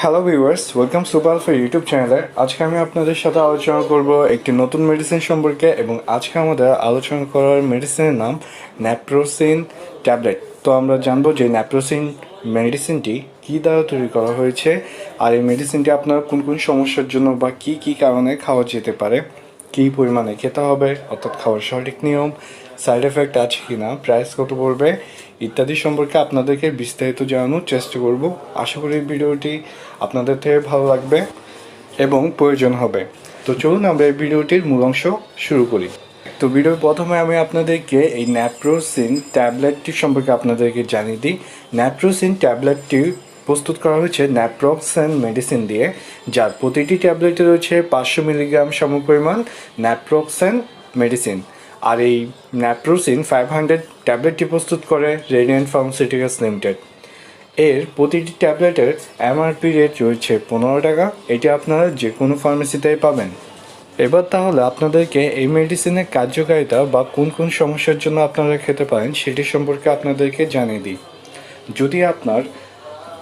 Hello viewers welcome super for YouTube চ্যানেলে আজকে আমি আপনাদের সাথে আলোচনা করব একটি নতুন মেডিসিন সম্পর্কে এবং আজকে আমাদের আলোচনা করার মেডিসিনের নাম ন্যাপ্রোসিন ট্যাবলেট তো আমরা জানব যে ন্যাপ্রোসিন মেডিসিনটি কী দ্বারা তৈরি করা হয়েছে আর এই মেডিসিনটি আপনার কোন কোন সমস্যার জন্য বা কী কী কারণে খাওয়া যেতে পারে, কী পরিমাণে খেতে হবে, অর্থাৎ খাওয়ার সঠিক নিয়ম সাইড এফেক্ট আছে কি না প্রাইস কত পড়বে ইত্যাদি সম্পর্কে আপনাদেরকে বিস্তারিত জানানোর চেষ্টা করব। আশা করি ভিডিওটি আপনাদের থেকে ভালো লাগবে এবং প্রয়োজন হবে। তো চলুন আমরা এই ভিডিওটির মূল অংশ শুরু করি। তো ভিডিওর প্রথমে আমি আপনাদেরকে এই ন্যাপ্রোসিন ট্যাবলেটটি সম্পর্কে আপনাদেরকে জানিয়ে দিই। ন্যাপ্রোসিন ট্যাবলেটটি প্রস্তুত করা হয়েছে ন্যাপ্রক্সেন মেডিসিন দিয়ে, যার প্রতিটি ট্যাবলেটে রয়েছে পাঁচশো মিলিগ্রাম সমপরিমাণ ন্যাপ্রক্সেন মেডিসিন। আর এই ন্যাপ্রোসিন ফাইভ হান্ড্রেড ট্যাবলেটটি প্রস্তুত করে রেডিয়েন্ট ফার্মাসিউটিক্যালস লিমিটেড এর প্রতিটি ট্যাবলেটের এমআরপি রেট রয়েছে পনেরো টাকা। এটি আপনারা যে কোনো ফার্মেসিতেই পাবেন। এবার তাহলে আপনাদেরকে এই মেডিসিনের কার্যকারিতা বা কোন কোন সমস্যার জন্য আপনারা খেতে পারেন সেটি সম্পর্কে আপনাদেরকে জানিয়ে দিই। যদি আপনার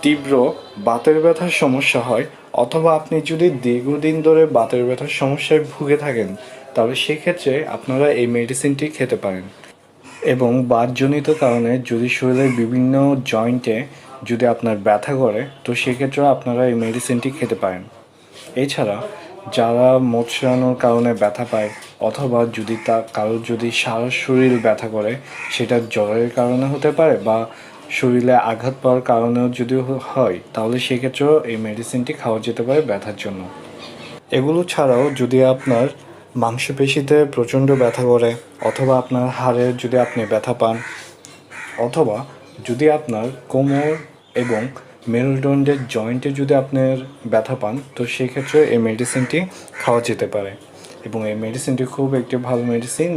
তীব্র বাতের ব্যথার সমস্যা হয় অথবা আপনি যদি দীর্ঘদিন ধরে বাতের ব্যথার সমস্যায় ভুগে থাকেন তাহলে সেক্ষেত্রে আপনারা এই মেডিসিনটি খেতে পারেন। এবং বাতজনিত কারণে যদি শরীরের বিভিন্ন জয়েন্টে যদি আপনার ব্যথা করে, তো সেক্ষেত্রে আপনারা এই মেডিসিনটি খেতে পারেন। এছাড়া যারা মোচড়ানোর কারণে ব্যথা পায়, অথবা যদি তা কারোর যদি সারা শরীর ব্যথা করে, সেটা জ্বরের কারণে হতে পারে বা শরীরে আঘাত পাওয়ার কারণেও যদি হয়, তাহলে সেক্ষেত্রেও এই মেডিসিনটি খাওয়া যেতে পারে ব্যথার জন্য। এগুলো ছাড়াও যদি আপনার মাংসপেশিতে প্রচণ্ড ব্যথা করে, অথবা আপনার হাড়ে যদি আপনি ব্যথা পান, অথবা যদি আপনার কোমর এবং মেরুদণ্ডের জয়েন্টে যদি আপনার ব্যথা পান, তো সেক্ষেত্রে এই মেডিসিনটি খাওয়া যেতে পারে। এবং এই মেডিসিনটি খুব একটি ভালো মেডিসিন,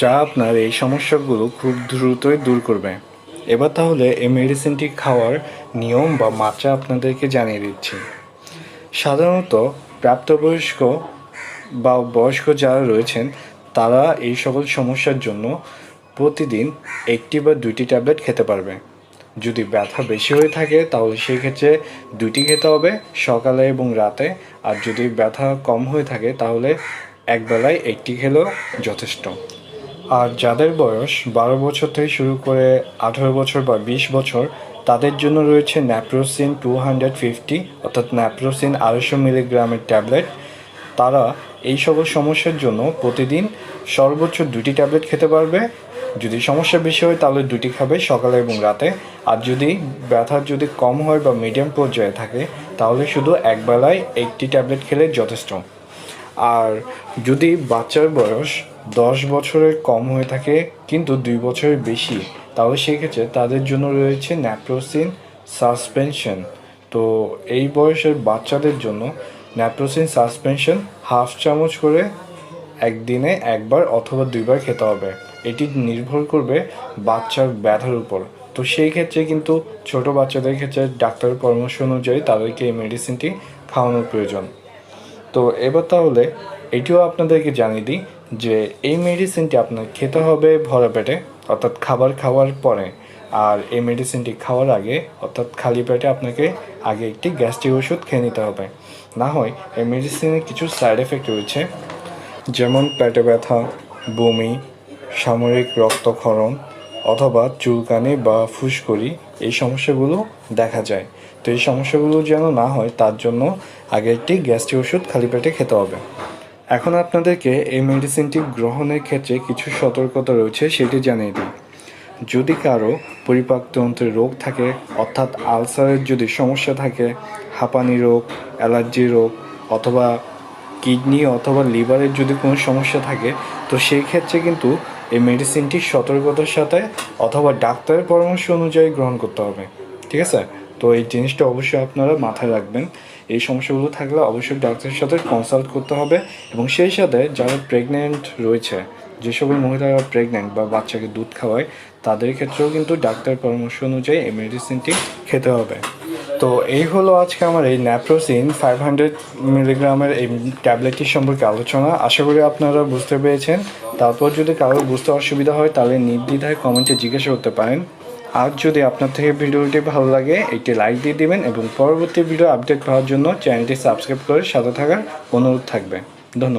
যা আপনার এই সমস্যাগুলো খুব দ্রুতই দূর করবে। এবার তাহলে এই মেডিসিনটি খাওয়ার নিয়ম বা মাত্রা আপনাদেরকে জানিয়ে দিচ্ছি। সাধারণত প্রাপ্তবয়স্ক বা বয়স্ক যারা রয়েছেন, তারা এই সকল সমস্যার জন্য প্রতিদিন একটি বা দুইটি ট্যাবলেট খেতে পারবে। যদি ব্যথা বেশি হয়ে থাকে, তাহলে সেই ক্ষেত্রে দুইটি খেতে হবে সকালে এবং রাতে। আর যদি ব্যথা কম হয়ে থাকে, তাহলে একবেলায় একটি খেলেও যথেষ্ট। আর যাদের বয়স বারো বছর থেকে শুরু করে আঠারো বছর বা বিশ বছর, তাদের জন্য রয়েছে ন্যাপ্রোসিন টু হান্ড্রেড ফিফটি, অর্থাৎ ন্যাপ্রোসিন আড়াইশো মিলিগ্রামের ট্যাবলেট। তারা এই সকল সমস্যার জন্য প্রতিদিন সর্বোচ্চ দুটি ট্যাবলেট খেতে পারবে। যদি সমস্যা বেশি হয়, তাহলে দুটি খাবে সকালে এবং রাতে। আর যদি ব্যথা যদি কম হয় বা মিডিয়াম পর্যায়ে থাকে, তাহলে শুধু একবেলায় একটি ট্যাবলেট খেলে যথেষ্ট। আর যদি বাচ্চার বয়স দশ বছরের কম হয়ে থাকে, কিন্তু দুই বছরের বেশি, তাহলে সেক্ষেত্রে তাদের জন্য রয়েছে ন্যাপ্রোসিন সাসপেনশন। তো এই বয়সের বাচ্চাদের জন্য ন্যাপ্রোসিন সাসপেনশন হাফ চামচ করে একদিনে একবার অথবা দুইবার খেতে হবে। এটি নির্ভর করবে বাচ্চার ব্যথার উপর। তো সেই ক্ষেত্রে কিন্তু ছোট বাচ্চাদের ক্ষেত্রে ডাক্তারের পরামর্শ অনুযায়ী তাদেরকে এই মেডিসিনটি খাওয়ানোর প্রয়োজন। তো এবার তাহলে এটিও আপনাদেরকে জানিয়ে দিই যে এই মেডিসিনটি আপনার খেতে হবে ভরা পেটে, অর্থাৎ খাবার খাওয়ার পরে। আর এই মেডিসিনটি খাওয়ার আগে, অর্থাৎ খালি পেটে আপনাকে আগে একটি গ্যাস্ট্রিক ওষুধ খেয়ে নিতে হবে। না হয়, এই মেডিসিনের কিছু সাইড এফেক্ট রয়েছে, যেমন পেটে ব্যথা, বমি সাময়িক রক্তক্ষরণ, অথবা চুলকানি বা ফুসকুড়ি, এই সমস্যাগুলো দেখা যায়। তো এই সমস্যাগুলো যেন না হয়, তার জন্য আগে একটি গ্যাস্ট্রিক ওষুধ খালি পেটে খেতে হবে। এখন আপনাদেরকে এই মেডিসিনটি গ্রহণের ক্ষেত্রে কিছু সতর্কতা রয়েছে, সেটি জানিয়ে দিই। যদি কারও পরিপাকতন্ত্রের রোগ থাকে, অর্থাৎ আলসারের যদি সমস্যা থাকে, হাঁপানি রোগ, অ্যালার্জি রোগ, অথবা কিডনি অথবা লিভারের যদি কোনো সমস্যা থাকে, তো সেই ক্ষেত্রে কিন্তু এই মেডিসিনটি সতর্কতার সাথে অথবা ডাক্তারের পরামর্শ অনুযায়ী গ্রহণ করতে হবে। ঠিক আছে? তো এই জিনিসটা অবশ্যই আপনারা মাথায় রাখবেন। এই সমস্যাগুলো থাকলে অবশ্যই ডাক্তারের সাথে কনসাল্ট করতে হবে এবং সেই সাথে যারা প্রেগনেন্ট রয়েছে যে সকল মহিলারা প্রেগনেন্ট বা বাচ্চাকে দুধ খাওয়ায় তাদের ক্ষেত্রেও কিন্তু ডাক্তার পরামর্শ অনুযায়ী এই মেডিসিনটি খেতে হবে। তো এই হলো আজকে আমার এই ন্যাপ্রোসিন ফাইভ হান্ড্রেড মিলিগ্রামের এই ট্যাবলেটটি সম্পর্কে আলোচনা। আশা করি আপনারা বুঝতে পেরেছেন। তারপর যদি কারোর বুঝতে অসুবিধা হয়, তাহলে নির্দ্বিধায় কমেন্টে জিজ্ঞাসা করতে পারেন। আর যদি আপনার থেকে ভিডিওটি ভালো লাগে, একটি লাইক দিয়ে দিবেন এবং পরবর্তী ভিডিও আপডেট পাওয়ার জন্য চ্যানেলটি সাবস্ক্রাইব করে সাথে থাকার অনুরোধ থাকবে। ধন্যবাদ।